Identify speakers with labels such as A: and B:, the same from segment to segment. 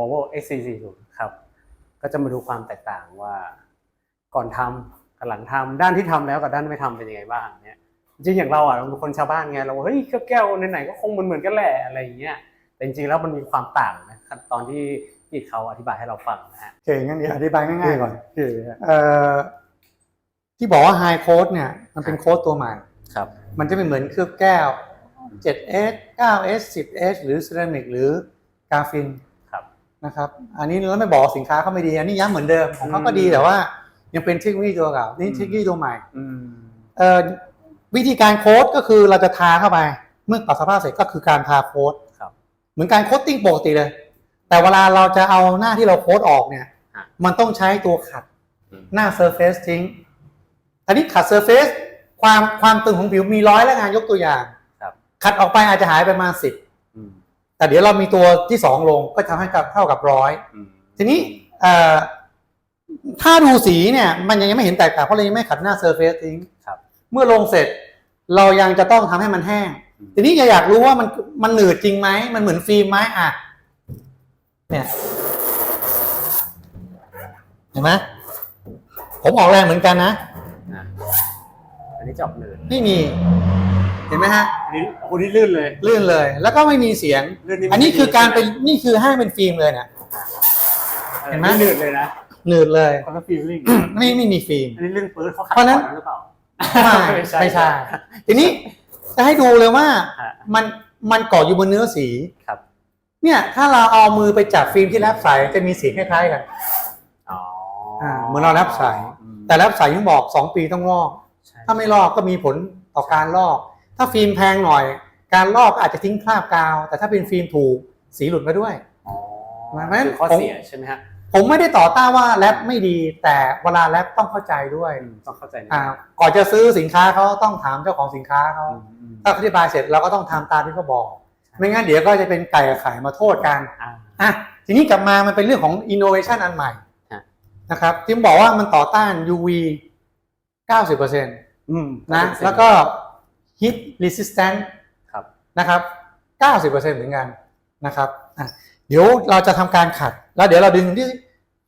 A: Volvo XC40 ครับก็จะมาดูความแตกต่างว่า ก่อนทำกับหลังทำด้านที่ทำแล้วกับด้านไม่ทำเป็นยังไงบ้างเนี่ยจริงๆอย่างเราอะเราเป็นคนชาวบ้านไงเราบอกเฮ้ยเคลือบแก้วไหนๆก็คงเหมือนๆกันแหละอะไรอย่างเงี้ยแต่จริงๆแล้วมันมีความต่างนะครับตอนที่พี่เขาอธิบายให้เราฟังนะฮะ
B: โอเคงั้นเดี๋ยวอธิบายง่ายๆก่อน
A: คือ
B: เอ่อที่บอกว่า High Code เนี่ยมันเป็นโค้ดตัวใหม่
A: ครับ
B: มันจะไม่เหมือนเคลือบแก้ว 7S 9S 10S หรือเซรามิกหรือกาฟิน
A: ครับ
B: นะครับ อันนี้เราไม่บอกสินค้าเขาไม่ดีอันนี้ย้ำเหมือนเดิมของเขาก็ดีแต่ว่า ยังเป็นเทคโนโลยีตัวเก่านี่เทคโนโลยีตัวใหม่
A: อืม
B: เอ่อวิธีการโค้ดก็คือเราจะทาเข้าไป เมื่อปรับสภาพเสร็จก็คือการทาโค้ด
A: ครับ
B: เหมือนการโค้ดติ้งปกติเลย แต่เวลาเราจะเอาหน้าที่เราโค้ดออกเนี่ย
A: อะ
B: มันต้องใช้ตัวขัด
A: อืม
B: หน้า Surface ทิ้งอันนี้ขัด Surface ความความตึงของผิวมีร้อยแล้วงานยกตัวอย่าง
A: ครับ
B: ขัดออกไปอาจจะหายไปประมาณสิบ
A: อืม
B: แต่เดี๋ยวเรามีตัวที่สองลงก็ทำให้กับเท่ากับร้อย
A: อืม
B: ทีนี้เอ่อถ้าดูสีเนี่ยมันยังไม่เห็นแตกต่างเพราะเรายังไม่ขัดหน้า Surface ทิ้ง
A: ครับ
B: เมื่อลงเสร็จเรายังจะต้องทำให้มันแห้ง
A: อืม
B: ทีนี้อยากรู้ว่ามันมันหนืดจริงไหมมันเหมือนฟิล์มไหมอะเนี่ยเห็นไหมผมออกแรงเหมือนกันนะ
A: อะอันนี้จะออกเนิน
B: ไม่มี เห็นไหมฮะ
A: อันนี้โอ้นี่ลื่นเลย
B: ลื่นเลย แล้วก็ไม่มีเสียง
A: ลื่นนี่
B: อันนี้คือการเป็นนี่คือให้เป็นฟิล์มเลยเนี่ย เห็
A: เห็
B: น
A: น
B: ไห
A: ไห
B: ม
A: มลื่นเลยนะ
B: หนืดเลย
A: คนละฟีลลิ่ง
B: ไม่ไม่มีฟิล์ม
A: อันนี้ลื่นปื้ดเขาขัด
B: เพราะฉะนั้น
A: ก่อหรือเปล่า
B: ไม่ไม่ใช่ ทีนี้จะให้ดูเลยว่า
A: ฮะ
B: มันมันเกาะอยู่บนเนื้อสี
A: ครับ
B: เนี่ย ถ้าเราเอามือไปจับฟิล์มที่แรปใสจะมีสีคล้ายๆกัน
A: อ๋อ
B: อ่าเหมือนเราแรปใส
A: อืม
B: แต่แรปใสยังบอก 2 ปีต้องลอก
A: ใช่
B: ถ้าไม่ลอกก็มีผลต่อการลอก ถ้าฟิล์มแพงหน่อย การลอกก็อาจจะทิ้งคราบกาว แต่ถ้าเป็นฟิล์มถูกสีหลุดมาด้วย
A: อ๋อ
B: เพราะฉะนั้น
A: คือข้อ
B: ผม
A: เสียใช่ไหมฮะ
B: ผมไม่ได้ต่อต้านว่าแรปไม่ดี แต่เวลาแรปต้องเข้าใจด้วย
A: อืมต้องเข้าใจนะ
B: อ่าก่อนจะซื้อสินค้าเขาต้องถามเจ้าของสินค้าเขา
A: อืมอืม
B: ถ้าอธิบายเสร็จเราก็ต้องทำตามที่เขาบอก ไม่งั้นเดี๋ยวก็จะเป็นไก่กับไข่มาโทษกัน
A: อ่า
B: อะทีนี้กลับมามันเป็นเรื่องของ innovation อันใหม่
A: ฮะ
B: นะครับที่บอกว่ามันต่อต้าน UV 90%
A: อืม
B: นะ แล้วก็ heat resistant
A: ครับ
B: นะครับ90%เหมือนกันนะครับอะเดี๋ยวเราจะทำการขัด แล้วเดี๋ยวเราดึงที่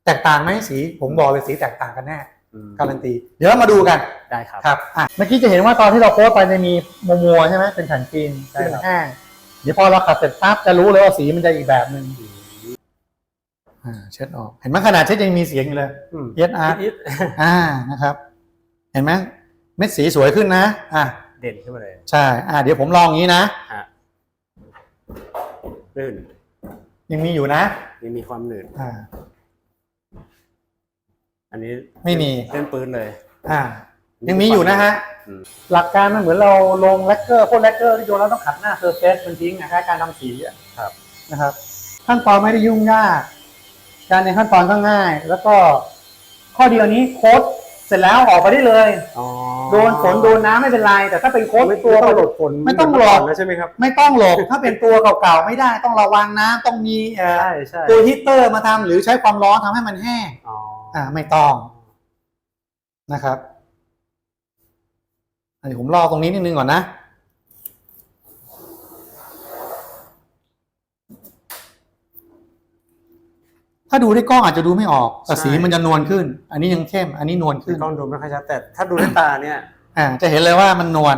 B: แตกต่างไหมสีผมบอกเลยสีแตกต่างกันแน่
A: อืม
B: การันตี เดี๋ยวเรามาดูกัน
A: ได้ครับ
B: ครับอะเมื่อกี้จะเห็นว่าตอนที่เราโพสต์ไปจะมีมัวมัวๆใช่ไหมเป็นแผ่นฟิล์ม
A: ใช่
B: ที่
A: ครั
B: มั
A: บ
B: นแห้งเดี๋ยวพอเราขัดเสร็จปั๊บจะรู้เลยว่าสีมันจะอีกแบบหนึ่งอ่าเช็ดออก เห็นไหมขนาดเช็ดยังมีเสียงอยู่เลย
A: อืม
B: เย็ดอาร์ต
A: อิด
B: อ่านะครับ เห็นไหมเม็ดสีสวยขึ้นนะ อะ
A: ๆ เด่นขึ้นมาเลย
B: ใช่ อะเดี๋ยวผมลองอย่างนี้นะ
A: ฮะลื่น
B: ยังมีอยู่นะ
A: ยังมีความหนืด
B: อ่า
A: อันนี้
B: ไม่มี
A: เล่นปืนเลย
B: อ่า ยังมีอยู่นะฮะ
A: อืม
B: หลักการมันเหมือนเราลงแลกเกอร์พ่นแลกเกอร์ที่โดนแล้วต้องขัดหน้าเซอร์เฟซมันทิ้งนะครับการทำสีอะ
A: ครับ
B: นะครับ ขั้นตอนไม่ได้ยุ่งยาก การในขั้นตอนก็ง่าย แล้วก็ข้อเดียวนี้โค้ดเสร็จแล้วออกไปได้เลย
A: อ๋อ
B: โดนฝนโดนน้ำไม่เป็นไร แต่ถ้าเป็นโค้ด
A: ไม่
B: ตัว
A: ต้องหลบฝน
B: ไม่ต้องหลบ
A: แล้วใช่ไหมครับ
B: ไม่ต้องหลบถ้าเป็นตัวเก่าๆไม่ได้ต้องระวังน้ำต้องมีเอ่อ
A: ใช่ใช่
B: ตัวฮีตเตอร์มาทำหรือใช้ความร้อนทำให้มันแห้ง
A: อ๋อ
B: อ่าไม่ต้องนะครับอันนี้ผมรอตรงนี้นิดนึงก่อนนะ ถ้าดูด้วยกล้องอาจจะดูไม่ออกแต่สีมันจะนวลขึ้น อันนี้ยังเข้ม อันนี้นวล
A: คื
B: ขึ้
A: อนกล้องดูไม่ค่อยชัดแต่ถ้าดูด้วยตาเนี่ย
B: อ่าจะเห็นเลยว่ามันนวล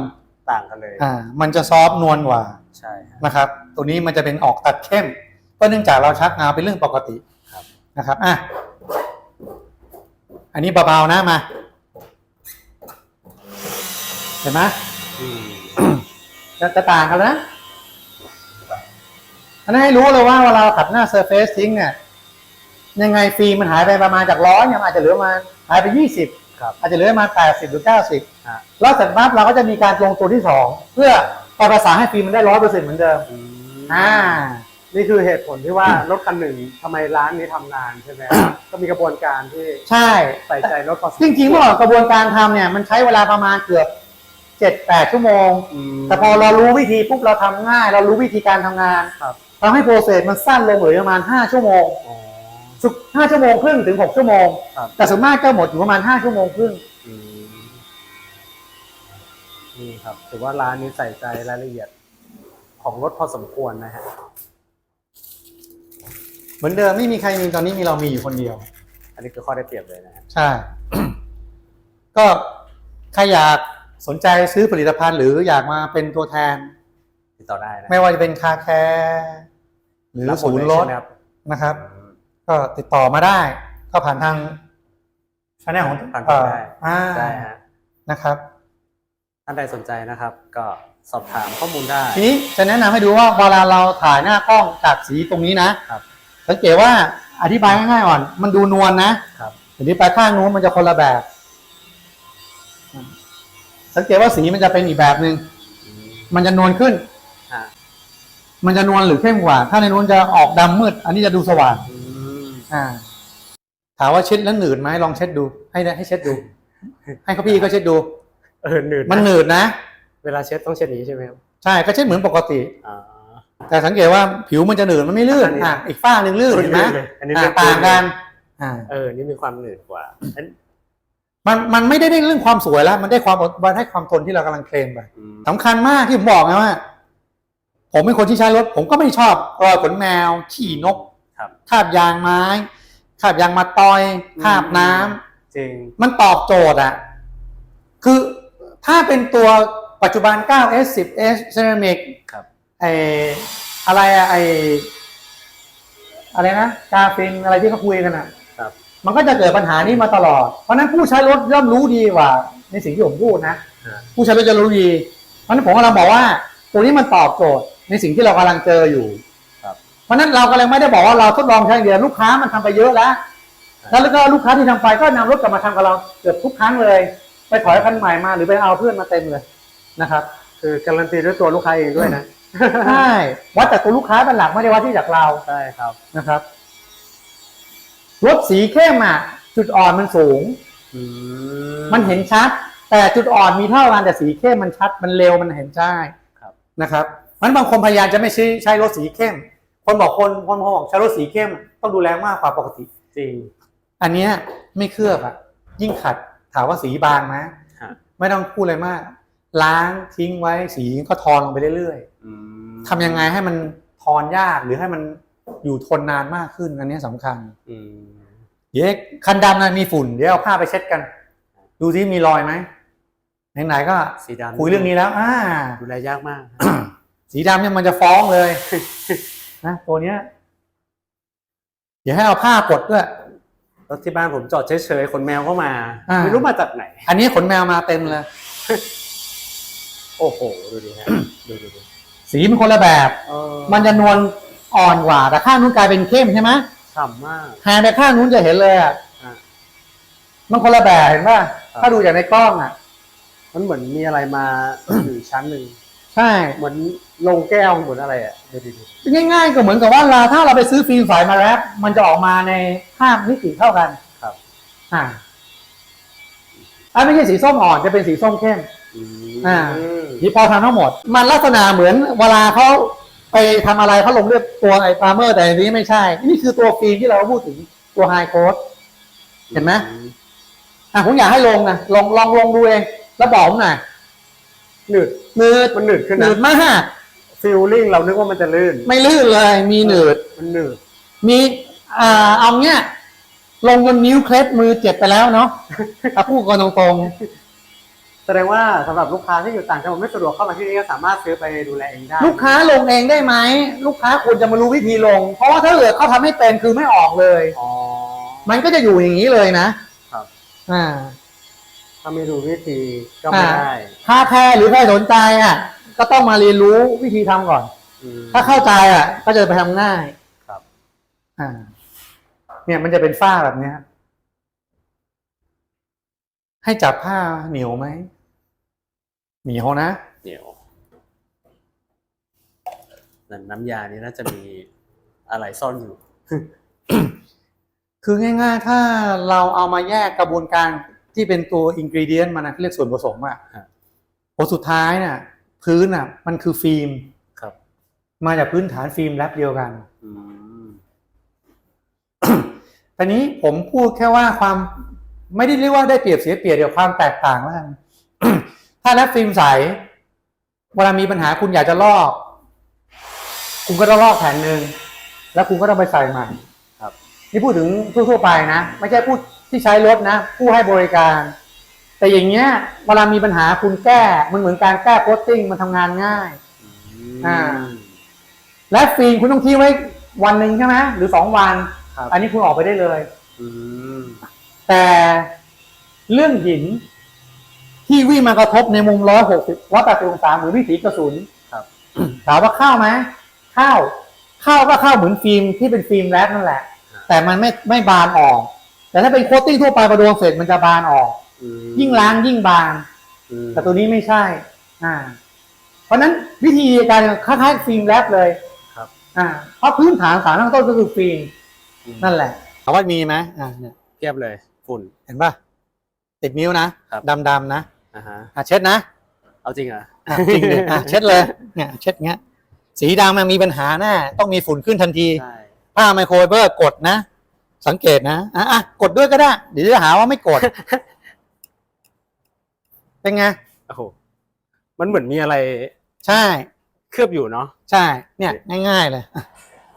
A: ต่างกันเลย
B: อ่ามันจะซอฟต์นวลกว่า
A: ใช่ฮะ
B: นะครับ ตัวนี้มันจะเป็นออกตัดเข้มก็เนื่องจากเราชักเงาเป็นเรื่องปกติ
A: ครับ
B: นะครับอะอันนี้เบาๆนะมา เห็นไหม
A: อืม
B: จะจะต่างกันแล้วนะอันนั้นให้รู้เลยว่าเวลาเราขัดหน้าเซอร์เฟซทิ้งเนี่ย ยังไงฟิล์มมันหายไปประมาณจากร้อยเนี่ยมันอาจจะเหลือมาหายไปยี่สิบ
A: ครับ
B: อาจจะเหลือประมาแปดสิบหรือเก้าสิบ
A: ฮะ
B: แล้วเสร็จปั๊บเราก็จะมีการลงตัวที่สองเพื่อไปประสานให้ฟิล์มมันได้ร้อยเปอร์เซ็นต์เหมือนเดิม
A: อืม
B: อ่า
A: นี่คือเหตุผลที่ว่ารถคันหนึ่งทำไมร้านนี้ทำนานใช่ไหม ก็มีกระบวนการที่
B: ใช่
A: ใส่ใจรถพอสม
B: จริงๆเมื่อก่อนกระบวนการทำเนี่ยมันใช้เวลาประมาณเกือบเจ็ดแปดชั่วโมง
A: อืม
B: แต่พอเรารู้วิธีปุ๊บเราทำง่าย เรารู้วิธีการทำงาน
A: ครับ
B: ทำให้โปรเซสมันสั้นลงเหลือประมาณห้าชั่วโมง
A: อ๋อ
B: สุดห้าชั่วโมงครึ่งถึงหกชั่วโมง
A: ครับ
B: แต่ส่วนมากก็หมดอยู่ประมาณห้าชั่วโมงครึ่ง
A: อืมนี่ครับถือว่าร้านนี้ใส่ใจรายละเอียดของรถพอสมควรนะฮะ
B: เหมือนเดิมไม่มีใครมีตอนนี้มีเรามีอยู่คนเดียว
A: อันนี้คือข้อได้เปรียบเลยนะฮะ
B: ใช่ ก็ใครอยากสนใจซื้อผลิตภัณฑ์ หรืออยากมาเป็นตัวแทน
A: ติดต่อได้นะ
B: ไม่ว่าจะเป็นคาแคร์หรือ
A: รับหม
B: ศู
A: ด
B: น
A: เล
B: ย์รถ
A: ใช่ไหมครับ
B: นะครับ
A: อืม
B: ก็ติดต่อมาได้ ก็ผ่านทางช anel ของ
A: ผ่านผมได้
B: อ่า
A: ได้ฮะ
B: นะครับ
A: ท่านใดสนใจนะครับ ก็สอบถามข้อมูลได้
B: ทีนี้จะแนะนำให้ดูว่าเวลาเราถ่ายหน้ากล้องจากสีตรงนี้นะครับสังเกตว่าอธิบายง่ายๆก่อน มันดูนวลนะครับทีนี้ไปข้างนู้นมันจะคนละแบบ สังเกตว่าสีมันจะเป็นอีกแบบหนึ่ง
A: อืม
B: มันจะนวลขึ้น
A: อ่า
B: มันจะนวลหรือเข้มกว่า ถ้าในนู้นจะออกดำมืด อันนี้จะดูสว่าง
A: อืม
B: อ่า ถามว่าเช็ดแล้วหนืดไหมลองเช็ดดู ให้ได้ให้เช็ดดู ให้เขาพี่ก็เช็ดดู
A: เออหนืด
B: มันหนืดนะ
A: เวลาเช็ดต้องเช็ดอย่างนี้ใช่ไหมครับ
B: ใช่ก็เช็ดเหมือนปกติ
A: อ่า
B: แต่สังเกตว่าผิวมันจะหนืดมันไม่ลื่น
A: อันนี้
B: อะอีกฝ้าหนึ่งลื่นเห็นไหม
A: เลยอันนี้
B: อ่า
A: เรื่อง
B: ต่างกัน อ่า
A: เออ นี่มีความหนืดกว่าอัน
B: มันมันไม่ได้ได้เรื่องความสวยแล้ว มันได้ความอดมันให้ความทนที่เรากำลังเคลมไป
A: อืม
B: สำคัญมากที่ผมบอกนะว่า ผมเป็นคนที่ใช้รถ ผมก็ไม่ชอบรอยขนแมว ขี่นก
A: ครับ
B: คราบยางไม้คราบยางมาตอยคราบน้ำ
A: จริง
B: มันตอบโจทย์อะคือถ้าเป็นตัวปัจจุบัน 9s 10s ceramic
A: ครับ
B: ไออะไรอะไออะไรนะกาฟินอะไรที่เขาคุยกันอะ
A: ครับ
B: มันก็จะเกิดปัญหานี้มาตลอด เพราะฉะนั้นผู้ใช้รถย่อมรู้ดีกว่า ในสิ่งที่ผมพูดนะ
A: อ่า
B: ผู้ใช้รถจะรู้ดี เพราะฉะนั้นผมกำลังบอกว่า ตัวนี้มันตอบโจทย์ในสิ่งที่เรากำลังเจออยู่
A: ครับ
B: เพราะฉะนั้นเรากำลังไม่ได้บอกว่าเราทดลองใช้อย่างเดียวลูกค้ามันทำไปเยอะแล้วแล้วก็ลูกค้าที่ทำไปก็นำรถกลับมาทำกับเราเกือบทุกครั้งเลย ไปถอยคันใหม่มาหรือไปเอาเพื่อนมาเต็มเลยนะครับ
A: คือการันตีด้วยตัวลูกค้าเองด้วยนะ
B: ใช่วัดจากตัวลูกค้าเป็นหลักไม่ได้วัดที่จากเรา
A: ใช่ครับ
B: นะครับรถสีเข้มอะจุดอ่อนมันสูง
A: อื
B: มันเห็นชัด แต่จุดอ่อนมีเท่ากันแต่สีเข้มมันชัด มันเร็วมันเห็นได้
A: ครับ
B: นะครับมันบางคนพยายามจะไม่ใช้ใช้รถสีเข้ม คนบอกคนคนบอกใช้รถสีเข้มต้องดูแลมากกว่าปกติ
A: จริง
B: อันเนี้ยไม่เคลือบอะยิ่งขัดถามว่าสีบางไหม
A: ฮะ
B: ไม่ต้องพูดอะไรมาก ล้างทิ้งไว้สีก็ทอนลงไปเรื่อย
A: อืม
B: ๆทำยังไงให้มันทอนยากหรือให้มันอยู่ทนนานมากขึ้นอันเนี้ยสำคัญ
A: อืม
B: เดี๋ยวคันดำนะมีฝุ่นเดี๋ยวเอาผ้าไปเช็ดกัน ดูที่มีรอยไหมไหนๆก็
A: สีดำ
B: คุยเรื่องนี้แล้วอ่า
A: ดูแลยากมาก
B: สีดำเนี่ยมันจะฟ้องเลย นะตัวเนี้ยเดี๋ยวให้เอาผ้ากดด้วย
A: รถที่บ้านผมจอดเฉยๆขนแมวเข้ามา
B: อ่า
A: ไม่รู้มาจากไหน
B: อันนี้ขนแมวมาเต็มเลย
A: โอ้โห ดูดิฮะดูดูดู
B: สีมันคนละแบบ
A: เออ
B: มันจะนวลอ่อนกว่า แต่ข้างนู้นกลายเป็นเข้มใช่ไหม
A: ฉ่ำมาก
B: แฮนไปข้างนู้นจะเห็นเลยอะ
A: อะ
B: มันคนละแบบเห็นป่ะ
A: ครับ
B: ถ้าดูจากในกล้องอะ
A: มันเหมือนมีอะไรมาอยู่ชั้นหนึ่ง
B: ใช่
A: เหมือนลงแก้วเหมือนอะไรอะดูดิดู
B: ง่ายๆก็เหมือนกับว่าเราถ้าเราไปซื้อฟิล์มใสมาแรปมันจะออกมาในภาพนิติเท่ากัน
A: ครับ
B: อ่าอันไม่ใช่สีส้มอ่อนจะเป็นสีส้มเข้ม
A: อืม
B: อ่าที่พอทำทั้งหมด มันลักษณะเหมือนเวลาเขาไปทำอะไรเขาลงเรียบตัวไอ้ปาเมอร์ แต่อันนี้ไม่ใช่ นี่คือตัวฟิล์มที่เราพูดถึงตัวไฮโคดเห็นไหมอะผมอยากให้ลงนะลองลองลองดูเอง แล้วบอกผมหน่อย
A: หนืด
B: หนืด
A: มันหนืดขึ้น
B: หนื
A: นะ
B: ดมาก
A: ฟิลลิ่งเรานึกว่ามันจะลื่น
B: ไม่ลื่นเลย มีหนืด
A: มันหนืด
B: มีอ่าเอาเนี้ยลงจนนิ้วเคล็ดมือเจ็บไปแล้วเนาะถ้าพูดกันตรง
A: แสดงว่าสำหรับลูกค้าที่อยู่ต่างจังหวัดไม่สะดวกเข้ามาที่นี่ก็สามารถซื้อไปดูแลเองได้
B: ๆ ลูกค้าลงเองได้ไหมลูกค้าควรจะมารู้วิธีลง เพราะว่าถ้าเกิดเขาทำให้เป็นคือไม่ออกเลย
A: อ๋อ
B: มันก็จะอยู่อย่างนี้เลยนะครับ อ่า
A: ถ้าไม่รู้วิธีก็ไม่ได้
B: ถ้าแพ้หรือใครสนใจอะ ก็ต้องมาเรียนรู้วิธีทำก่อน
A: อืม
B: ถ้าเข้าใจอะ ก็จะไปทำง่าย
A: ครับ
B: อ่า เนี่ยมันจะเป็นฝ้าแบบเนี้ยให้จับผ้าเหนียวไหมเหนียวนะ
A: เดี๋ยวนั่นน้ำยานี้น่าจะมีอะไรซ่อนอยู่
B: คือง่ายๆ ถ้าเราเอามาแยกกระบวนการ ที่เป็นตัวอินก e เดียนมันนะเรียกส่วนผสมอะ
A: ครับ
B: ผลสุดท้ายน่ะ พื้นอะ มันคือฟิล์ม
A: ครับ
B: มาจากพื้นฐานฟิล์มแรปเดียวกัน
A: อืม
B: ตอนนี้ผมพูดแค่ว่าความไม่ได้เรียกว่าได้เปรียบเสียเปรียบเดี๋ยวความแตกต่างแล้วกันถ้าแรปฟิล์มใสเวลามีปัญหาคุณอยากจะลอก คุณก็ต้องลอกแผ่นหนึ่งแล้วคุณก็ต้องไปใส่ใหม่นี่พูดถึงทั่วๆไปนะ ไม่ใช่พูด ที่ใช้รถนะ ผู้ให้บริการ แต่อย่างเงี้ยเวลามีปัญหาคุณแก้ มันเหมือนการแก้โคตติ้งมันทำงานง่ายอ่าและฟิล์มคุณต้องทิ้งไว้วันหนึ่งใช่ไหมหรือสองวัน
A: ครับ
B: อันนี้คุณออกไปได้เลย
A: อืม
B: แต่เรื่องหินที่วิ่งมากระทบในมุมร้อยหกสิบวัดแปดสิบองศาเหมือนวิถีกระสุน
A: ครับ
B: ถามว่าเข้าไหมเข้าเข้าก็เข้าเหมือนฟิล์มที่เป็นฟิล์มแรปนั่นแหละ แต่มันไม่ไม่บานออก แต่ถ้าเป็นโคตติ้งทั่วไปพอโดนเสร็จมันจะบานออก
A: อืม
B: ยิ่งล้างยิ่งบาน
A: อืม
B: แต่ตัวนี้ไม่ใช่ อ่า เพราะฉะนั้นวิธีการคล้ายๆฟิล์มแรปเลย
A: ครับ
B: อ่าเพราะพื้นฐานสารตั้งต้นก็คือฟิล์ม
A: อืม
B: นั่นแหละถามว่ามีไหมอ่าเนี่ย
A: เทียบเลย ฝุ่น
B: เห็นป่ะติดนิ้วนะครับดำๆนะ
A: อ่าฮะ
B: อะเช็ดนะ
A: เอาจริงเหรอ
B: อะจริงดิอะเช็ดเลยเนี่ยเช็ดเงี้ย สีดำมันมีปัญหาแน่ต้องมีฝุ่นขึ้นทันที
A: ใช่
B: ผ้าไมโครไฟเบอร์กดนะ สังเกตนะอะอะกดด้วยก็ได้ เดี๋ยวจะหาว่าไม่กด เป็นไง
A: โอ้โหมันเหมือนมีอะไร
B: ใช่
A: เคลือบอยู่เนาะ
B: ใช่ เนี่ย ง่ายๆเลยอะ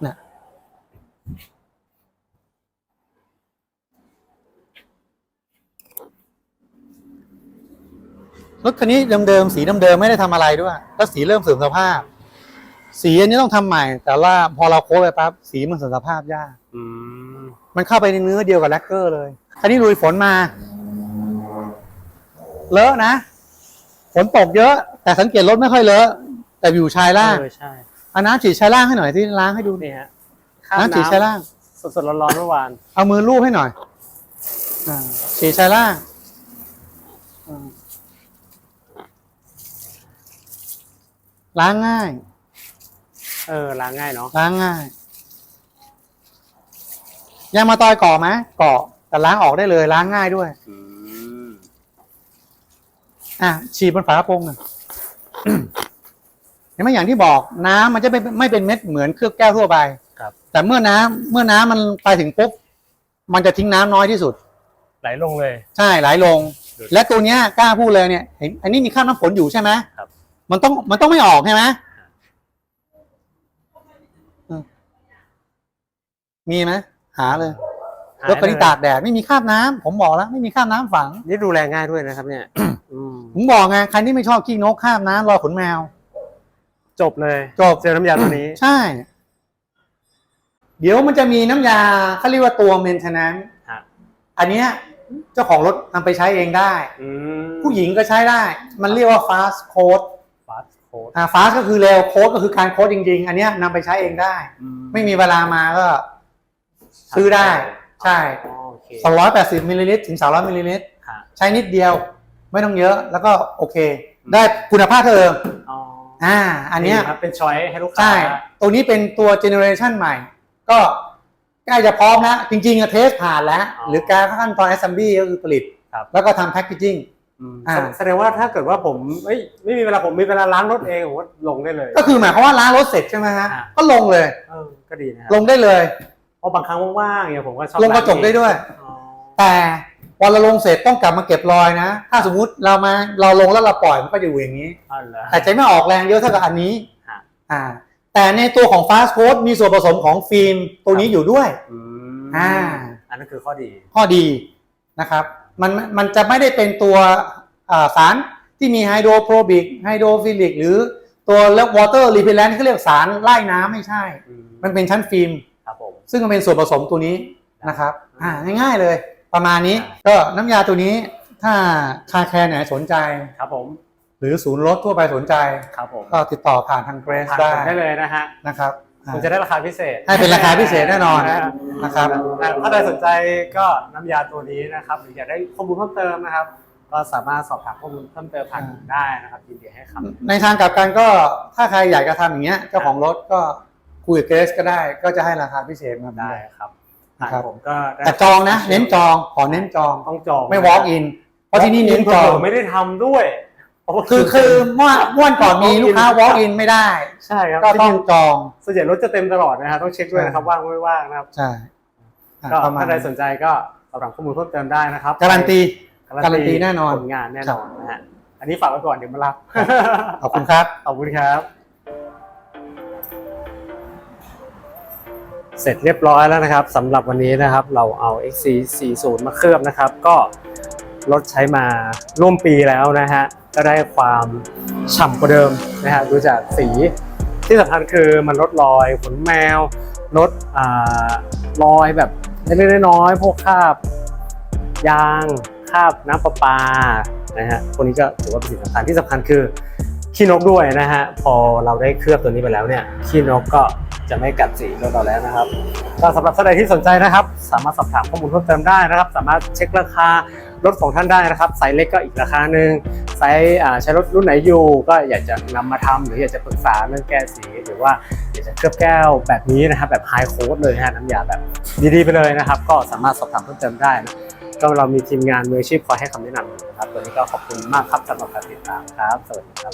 B: เนี่ยรถคันนี้เดิมๆสีเดิมๆไม่ได้ทำอะไรด้วย แล้วสีเริ่มเสื่อมสภาพ สีอันนี้ต้องทำใหม่ แต่ว่าพอเราโค้ดไปปั๊บสีมันเสื่อมสภาพยาก
A: อื ม
B: มันเข้าไปในเนื้อเดียวกับแลกเกอร์เลยคันนี้ลุยฝนมา เลอะนะ ฝนตกเยอะ แต่สังเกตรถไม่ค่อยเลอะ แต่อยู่ชายล่าง
A: เออใช่
B: เอาน้ำฉีดชายล่างให้หน่อยที่ล้างให้ดู
A: นี่ฮะข้าม
B: น้ำฉีดชายล่าง
A: สดๆร้อนๆเมื่อวาน
B: เอามือลูบให้หน่อยอ่าฉีดชายล่างอ่าล้างง่าย
A: เออล้างง่ายเนาะ
B: ล้างง่าย ยางมาตอยก่อไหมก่อแต่ล้างออกได้เลยล้างง่ายด้วย
A: อืม
B: อะฉีดบนฝากระโปรงหน่อย เห็นไหมอย่างที่บอกน้ำมันจะไม่ไม่เป็นเม็ดเหมือนเครื่องแก้วทั่วไป
A: ครับ
B: แต่เมื่อน้ำเมื่อน้ำมันไปถึงปุ๊บมันจะทิ้งน้ำน้อยที่สุด
A: ไหลลงเลย
B: ใช่ไหลลง
A: ครับ
B: และตัวเนี้ยกล้าพูดเลยเนี่ยเห็นอันนี้มีข้ามน้ำฝนอยู่ใช่ไหม
A: ครับ
B: มันต้องมันต้องไม่ออกใช่ไหมอืมมีไหม หาเลยรถคันนี้ตากแดดไม่มีคราบน้ำผมบอกแล้วไม่มีคราบน้ำฝัง
A: นี่ดูแลง่ายด้วยนะครับ เนี่ย อืม
B: ผมบอกไงใครที่ไม่ชอบขี้นกคราบน้ำรอยขนแมว
A: จบเลย
B: จบ
A: เจอน้ำยาตัวนี้
B: ใช่ เดี๋ยวมันจะมีน้ำยาเขาเรียกว่าตัว maintenance
A: ฮะ
B: อันเนี้ยเจ้าของรถนำไปใช้เองได้
A: อืม
B: ผู้หญิงก็ใช้ได้ มันเรียกว่า fast code
A: ฟาสโค้ด
B: อ่า fast ก็คือเร็ว code ก็คือการโค้ดจริง ๆ อันเนี้ยนำไปใช้เองได้ ไม่มีเวลามาก็ ซื้อได้ ใช่
A: อ๋อโอเค
B: 280มิลลิลิตรถึง300มิลลิลิตร
A: ฮะ
B: ใช้นิดเดียว ไม่ต้องเยอะแล้วก็โอเคได้คุณภาพเท่าเดิม
A: อ๋อ
B: อ่า อันเนี้ย
A: ครับเป็นช้อยให้ลูกค้า
B: ใช่ ตัวนี้เป็นตัวเจเนอเรชันใหม่ ก็ใกล้จะพร้อมแล้วจริงๆอะเทสผ่านแล้วหรือการขั้นตอน assembly ก็คือผลิต
A: ครับ
B: แล้วก็ทำ packaging
A: อืม
B: อ่า
A: แสแสดงว่าถ้าเกิดว่าผมเอ้ยไม่มีเวลาผมมีเวลาล้างรถเองผมก็ลงได้เลย
B: ก็คือหมายความว่าล้างรถเสร็จใช่ไหมฮะ
A: อ่า
B: ก็ลงเลย
A: เออก็ดีนะครั
B: ลงได้เลย
A: เพราะบางครั้งว่างๆเนี่ยผมก็ชอบ
B: ลงกระจกได้ด้วย
A: อ๋อ
B: แต่วันเราลงเสร็จต้องกลับมาเก็บรอยนะ ถ้าสมมุติเรามาเราลงแล้วเราปล่อยมันก็จะอยู่อย่างนี้
A: อ๋อเหรอ
B: แต่จะไม่ออกแรงเยอะเท่ากับอันนี้
A: ฮะ
B: อ่า แต่ในตัวของ fast code มีส่วนผสมของฟิล์มตัวนี้อยู่ด้วย
A: อืม
B: อ่า
A: อันนั้นคือข้อดี
B: ข้อดีนะครับ มันมันจะไม่ได้เป็นตัวอ่าสารที่มีไฮโดรโปรบิกไฮโดรฟิลิกหรือตัวเลือกวอเตอร์รีเพลนที่เขาเรียกสารไล่น้ำไม่ใช่
A: อืม
B: มันเป็นชั้นฟิล์ม
A: ครับผม
B: ซึ่งมันเป็นส่วนผสมตัวนี้นะครับอ่าง่ายๆเลย ประมาณนี้
A: อ่า
B: ก็น้ำยาตัวนี้ถ้าคาแคร์ไหนสนใจ
A: ครับผม
B: หรือศูนย์รถทั่วไปสนใจ
A: ครับผม
B: ก็ติดต่อผ่านทางเกรส
A: ผ่าน
B: ได้
A: ผมได้เลยนะฮะ
B: นะครับอ่า
A: คุณจะได้ราคาพิเศษ
B: ให้เป็นราคาพิเศษแน่นอนนะครับ
A: ถ้าใครสนใจก็น้ำยาตัวนี้นะครับหรืออยากได้ข้อมูลเพิ่มเติมนะครับ ก็สามารถสอบถามข้อมูลเพิ่มเติมผ่านผมได้นะครับยินดีให้คำ
B: ในทางกลับกันก็ถ้าใครอยากจะทำอย่างเงี้ยเจ้าของรถก็ คุยกับเกรสก็ได้ก็จะให้ราคาพิเศษมา
A: ได้ครับ
B: นะครับ
A: ผมก็ได้
B: แต่จองนะ เน้นจองขอเน้นจอง
A: ต้องจอง
B: ไม่ walk in เพราะที่นี่เน้นจอง
A: ผมไม่ได้ทำด้วยเพราะว่า
B: คือคือเมื่อเมื่อวันก่อนมีลูกค้า walk in ไม่ได้
A: ใช่ครับ
B: ก็ต้องจอง
A: ส่วนใหญ่รถจะเต็มตลอดนะครับต้องเช็คด้วยนะครับว่างไม่ว่างนะครับ
B: ใช่อะ
A: ก็
B: ประมาณ
A: ถ้าใครสนใจก็สอบถามข้อมูลเพิ่มเติมได้นะครับ
B: การันตีการันตีแน่นอน
A: ผลงานแน่นอนนะฮะอันนี้ฝากไว้ก่อนเดี๋ยวมารับ
B: ขอบคุณครับ
A: ขอบคุณครับ เสร็จเรียบร้อยแล้วนะครับสำหรับวันนี้นะครับเราเอา XC40 มาเคลือบนะครับ ก็รถใช้มาร่วมปีแล้วนะฮะก็ได้ความฉ่ำกว่าเดิมนะฮะดูจากสีที่สำคัญคือมันลดรอยขนแมวลดอ่ารอยแบบเล็กๆน้อยๆพวกคราบยางคราบน้ำประปานะฮะพวกนี้ก็ถือว่าเป็นสิ่งสำคัญที่สำคัญคือขี้นกด้วยนะฮะพอเราได้เคลือบตัวนี้ไปแล้วเนี่ยขี้นกก็ จะไม่กัดสีรถเราแล้วนะครับก็สำหรับท่านใดที่สนใจนะครับ สามารถสอบถามข้อมูลเพิ่มเติมได้นะครับ สามารถเช็คราคารถของท่านได้นะครับไซส์เล็กก็อีกราคาหนึ่งไซส์ใช้รถรุ่นไหนอยู่ ก็อยากจะนำมาทำหรืออยากจะปรึกษาเรื่องแก้สี หรือว่าอยากจะเคลือบแก้วแบบนี้นะครับแบบไฮโค้ดเลยนะฮะน้ำยาแบบดีๆไปเลยนะครับ ก็สามารถสอบถามเพิ่มเติมได้นะก็เรามีทีมงานมืออาชีพคอยให้คำแนะนำอยู่นะครับวันนี้ก็ขอบคุณมากครับสำหรับการติดตามครับ สวัสดีครับ